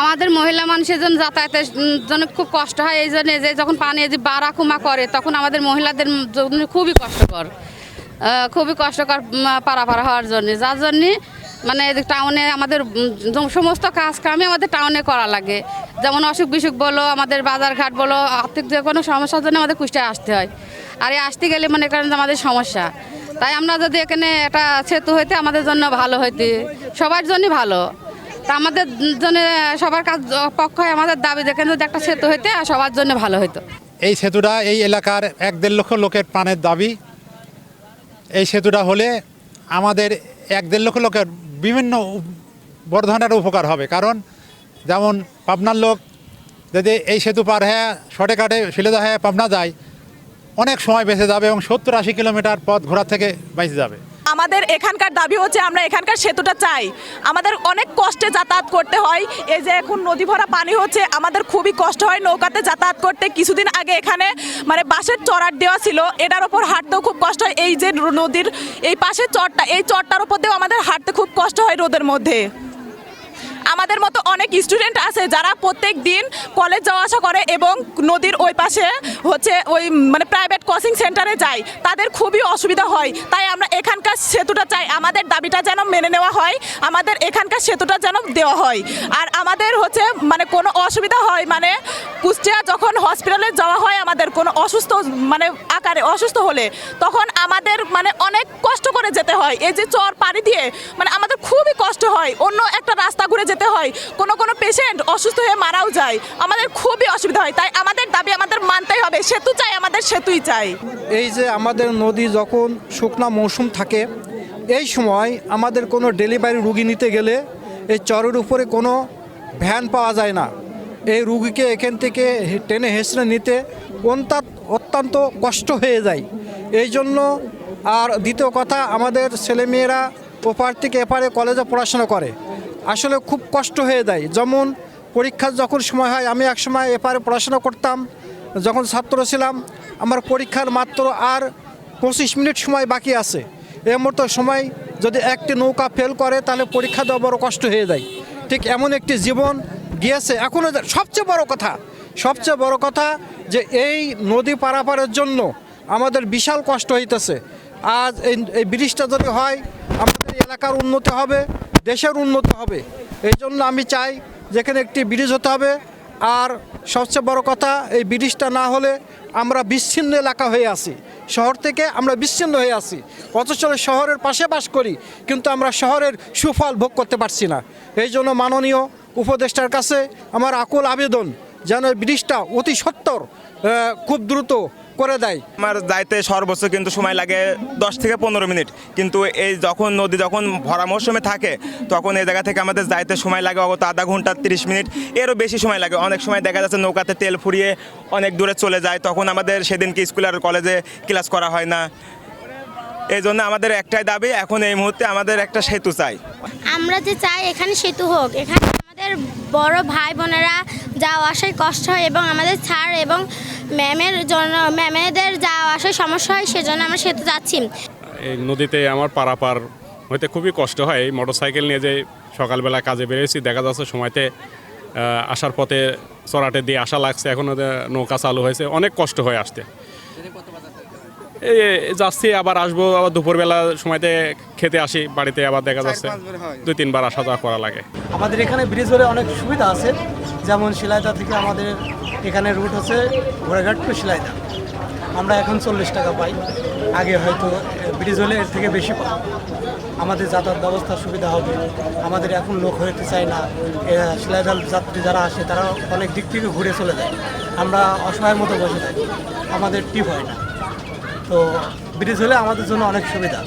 আমাদের মহিলা মানুষের জন্য যাতায়াতের জন্য খুব কষ্ট হয়, এই জন্য যে যখন পানি যে বাড়া কুমা করে, তখন আমাদের মহিলাদের জন্য খুবই কষ্টকর খুবই কষ্টকর পারাপার হওয়ার জন্য। যার জন্যে মানে টাউনে আমাদের সমস্ত কাজ কামই আমাদের টাউনে করা লাগে। যেমন অসুখ বিসুখ বলো, আমাদের বাজারঘাট বলো, আর্থিক যে কোনো সমস্যার জন্য আমাদের কুষ্টায় আসতে হয়। আর এই আসতে গেলে মনে করেন যে আমাদের সমস্যা। তাই আমরা যদি এখানে একটা সেতু হইতে আমাদের জন্য ভালো হইতে, সবার জন্যই ভালো। তা আমাদের জন্য সবার কাজ পক্ষে আমাদের দাবি দেখেন যদি একটা সেতু হইতে সবার জন্য ভালো হইতো। এই সেতুটা এই এলাকার এক দেড় লক্ষ লোকের প্রাণের দাবি। এই সেতুটা হলে আমাদের এক দেড় লক্ষ লোকের বিভিন্ন ধরনের উপকার হবে। কারণ যেমন পাবনার লোক যদি এই সেতু পার হয়ে শর্টে কাটে শিলেদা হয়ে পাবনা যায়, অনেক সময় বেঁচে যাবে এবং সত্তর আশি কিলোমিটার পথ ঘোরা থেকে বেঁচে যাবে। আমাদের এখানকার দাবি হচ্ছে আমরা এখানকার সেতুটা চাই। আমাদের অনেক কষ্টে যাতায়াত করতে হয়। এই যে এখন নদী ভরা পানি হচ্ছে, আমাদের খুবই কষ্ট হয় নৌকাতে যাতায়াত করতে। কিছুদিন আগে এখানে মানে বাঁশের চড়ার দেওয়া ছিল, এটার ওপর হাঁটতেও খুব কষ্ট হয়। এই যে নদীর এই পাশে চরটা এই চরটার উপর দিয়েও আমাদের হাঁটতে খুব কষ্ট হয় রোদের মধ্যে। আমাদের মতো অনেক স্টুডেন্ট আছে যারা প্রত্যেক দিন কলেজ যাওয়া আসা করে এবং নদীর ওই পাশে হচ্ছে ওই মানে প্রাইভেট কোচিং সেন্টারে যায়। তাদের খুবই অসুবিধা হয়। তাই আমরা এখানকার আমাদের দাবিটা যেন মেনে নেওয়া হয়, আমাদের এখানকার সেতুটা যেন দেওয়া হয়। আর আমাদের হচ্ছে মানে কোনো অসুবিধা হয় মানে কুষ্টিয়া যখন হসপিটালে যাওয়া হয় আমাদের কোনো অসুস্থ মানে আকারে অসুস্থ হলে, তখন আমাদের মানে অনেক কষ্ট করে যেতে হয়। এই যে চর পাড়ি দিয়ে মানে আমাদের খুবই কষ্ট হয়, অন্য একটা রাস্তা ঘুরে যেতে হয়, কোনো কোনো পেশেন্ট অসুস্থ হয়ে মারাও যায়, আমাদের খুবই অসুবিধা হয়। তাই আমাদের দাবি আমাদের মানতেই হবে, সেতু চাই, আমাদের সেতুই চাই। এই যে আমাদের নদী যখন শুকনা মৌসুম থাকে এই সময় আমাদের কোনো ডেলিভারি রুগী নিতে গেলে এই চরের উপরে কোনো ভ্যান পাওয়া যায় না। এই রুগীকে এখান থেকে টেনে হেসড়ে নিতে অন্তাত অত্যন্ত কষ্ট হয়ে যায়। এই জন্য আর দ্বিতীয় কথা, আমাদের ছেলেমেয়েরা ওপার থেকে এপারে কলেজে পড়াশোনা করে। আসলে খুব কষ্ট হয়ে যায়। যেমন পরীক্ষার যখন সময় হয়, আমি এক সময় এপারে পড়াশোনা করতাম। যখন ছাত্র ছিলাম, আমার পরীক্ষার মাত্র আর পঁচিশ মিনিট সময় বাকি আছে। এর মতো সময় যদি একটি নৌকা ফেল করে, তাহলে পরীক্ষা দেওয়া বড় কষ্ট হয়ে যায়। ঠিক এমন একটি জীবন গিয়েছে। এখনও সবচেয়ে বড় কথা, সবচেয়ে বড় কথা যে এই নদী পারাপারের জন্য আমাদের বিশাল কষ্ট হইতেছে। আজ এই এই ব্রিজটা যদি হয়, আমাদের এলাকার উন্নতি হবে, দেশের উন্নতি হবে। এই জন্য আমি চাই যেখানে একটি ব্রিজ হতে হবে আর সবচেয়ে বড় কথা, এই ব্রিটিশটা না হলে আমরা বিচ্ছিন্ন এলাকা হয়ে আছি। শহর থেকে আমরা বিচ্ছিন্ন হয়ে আছি। অথচ শহরের পাশে বাস করি, কিন্তু আমরা শহরের সুফল ভোগ করতে পারছি না। এই জন্য মাননীয় উপদেষ্টার কাছে আমার আকুল আবেদন যেন এই ব্রিটিশটা অতি সত্তর খুব দ্রুত করে দেয়। আমার যাইতে সর্বোচ্চ কিন্তু সময় লাগে দশ থেকে পনেরো মিনিট। কিন্তু এই যখন নদী যখন ভরা মৌসুমে থাকে তখন এই জায়গা থেকে আমাদের যাইতে সময় লাগে অগত আধা ঘণ্টা তিরিশ মিনিট। এরও বেশি সময় লাগে। অনেক সময় দেখা যাচ্ছে নৌকাতে তেল ফুরিয়ে অনেক দূরে চলে যায়। তখন আমাদের সেদিনকে স্কুল আর কলেজে ক্লাস করা হয় না। এই জন্য আমাদের একটাই দাবি এখন এই মুহূর্তে আমাদের একটা সেতু চাই। আমরা যে চাই এখানে সেতু হোক। এখানে আমাদের বড় ভাই বোনেরা যাওয়া আসায় কষ্ট হয় এবং আমাদের ছাড় এবং ম্যামের জন্য, ম্যামেদের যাওয়া আসায় সমস্যা হয়, সেজন্য আমরা সেতু যাচ্ছি। এই নদীতে আমার পারাপার হইতে খুবই কষ্ট হয়। এই মোটরসাইকেল নিয়ে যে সকালবেলা কাজে বেরিয়েছি, দেখা যাচ্ছে সময়তে আসার পথে চড়াটে দিয়ে আসা লাগছে। এখনও নৌকা চালু হয়েছে, অনেক কষ্ট হয় আসতে। যাচ্ছি আবার আসব আবার দুপুরবেলা সময়তে খেতে আসি বাড়িতে আবার দেখা যাচ্ছে। দুই তিনবার আসা যাওয়া করা লাগে। আমাদের এখানে ব্রিজ হলে অনেক সুবিধা আছে। যেমন শিলাইদা থেকে আমাদের এখানে রুট হচ্ছে ঘোড়াঘাট টু শিলাইদা। আমরা এখন চল্লিশ টাকা পাই। আগে হয়তো ব্রিজ হলে এর থেকে বেশি পাই আমাদের যাতায়াত ব্যবস্থার সুবিধা হবে। আমাদের এখন লোক হইতে চায় না। এ, শিলাইদার যাত্রী যারা আসে তারা অনেক দিক থেকে ঘুরে চলে যায়। আমরা অসহায়ের মতো বসে থাকি। আমাদের টিপ হয় না। তো ব্রিজ হলে আমাদের জন্য অনেক সুবিধা।